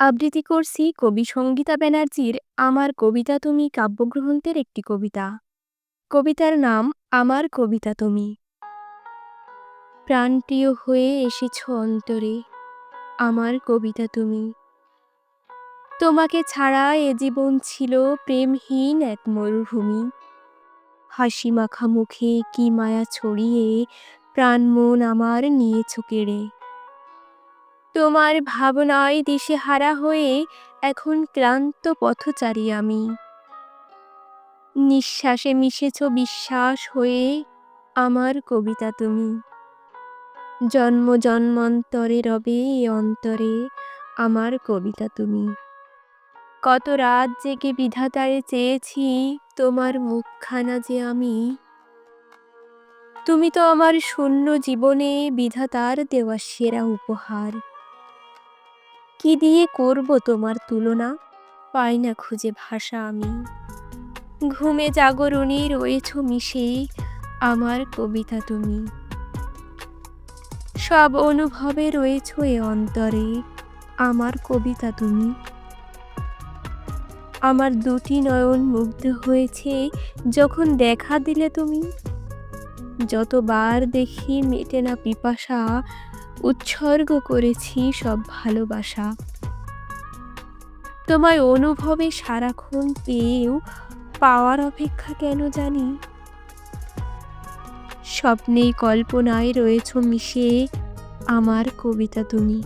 আবৃত্তি করছি কবি সঙ্গীতা ব্যানার্জির আমার কবিতা তুমি কাব্যগ্রন্থের একটি কবিতা। কবিতার নাম আমার কবিতা তুমি। প্রাণপ্রিয় হয়ে এসেছ অন্তরে আমার কবিতা তুমি। তোমাকে ছাড়া এ জীবন ছিল প্রেমহীন এক মরুভূমি। হাসি মাখা মুখে কি মায়া ছড়িয়ে প্রাণ মন আমার নিয়েছ কেড়ে। তোমার ভাবনায় দিশে হারা হয়ে এখন ক্লান্ত পথচারী আমি। নিঃশ্বাসে মিশেছ বিশ্বাস হয়ে আমার কবিতা তুমি। জন্ম জন্মান্তরে রবে এ অন্তরে আমার কবিতা তুমি। কত রাত জেগে বিধাতারে চেয়েছি তোমার মুখখানা যে আমি। তুমি তো আমার শূন্য জীবনে বিধাতার দেওয়া সেরা উপহার। কি দিয়ে করব তোমার তুলনা? পাই না খুঁজে ভাষা আমি। ঘুমে জাগরণে রয়েছ মিশে আমার কবিতা তুমি। সব অনুভবে রয়েছ এ অন্তরে আমার কবিতা তুমি। আমার দুটি নয়ন মুগ্ধ হয়েছে যখন দেখা দিলে তুমি। যতবার দেখি মেটে না পিপাসা উৎসর্গ করেছি সব ভালোবাসা। তোমায় অনুভবে সারাক্ষণ পেয়েও পাওয়ার অপেক্ষা কেন জানি? স্বপ্নেই কল্পনায় রয়েছ মিশে আমার কবিতা তুমি।